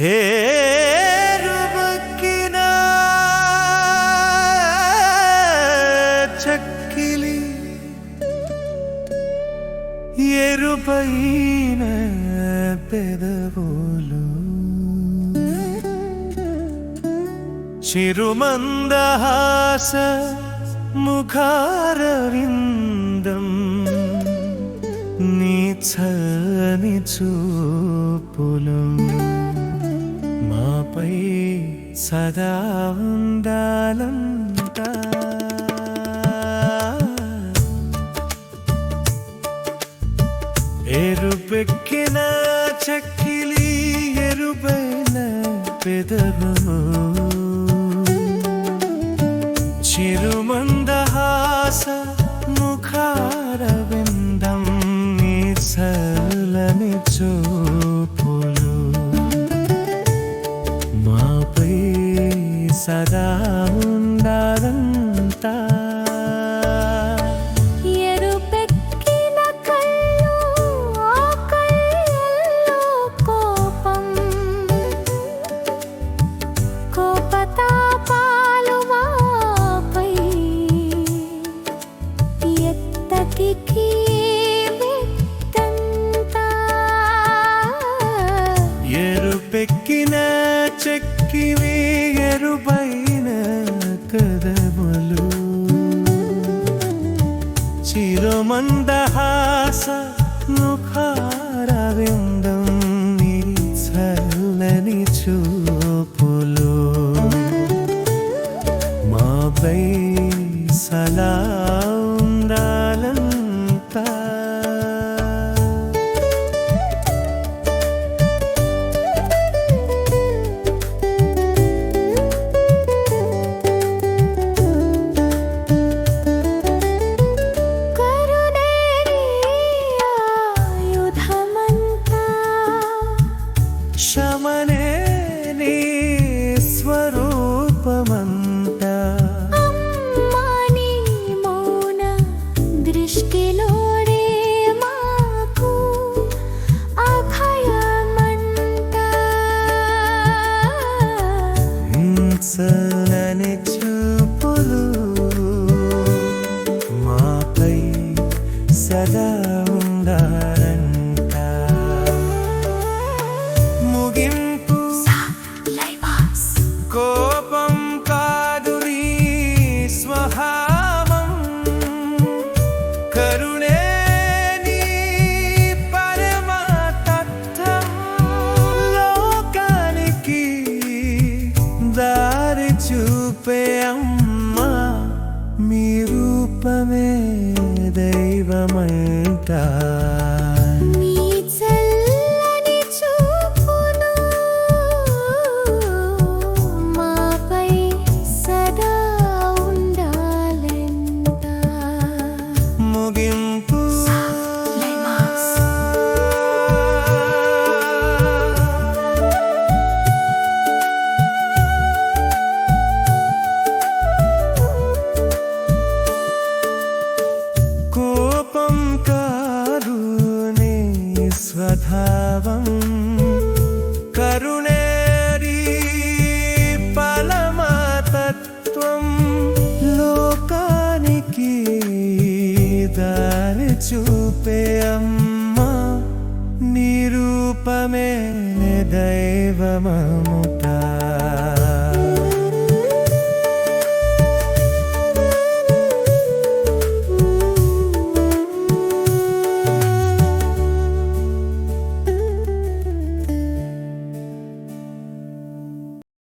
హే రుబక్కిన చక్కిలి ఎరుపైన పెదవులు చిరుమందహాస ముఖారవిందం నీ చని చూపులం నాపై సదా ఉండాలంతా ఎరుపెక్కిన చక్కిలి ఎరుపైన పెదవము వెక్కిన చెక్కివే ఎరుపైన కదమలు. చిరుమందహాస నుఖారవింబ سلانك క్షణమంటా దారి చూపే అమ్మ నిరూపమే దైవమముతా.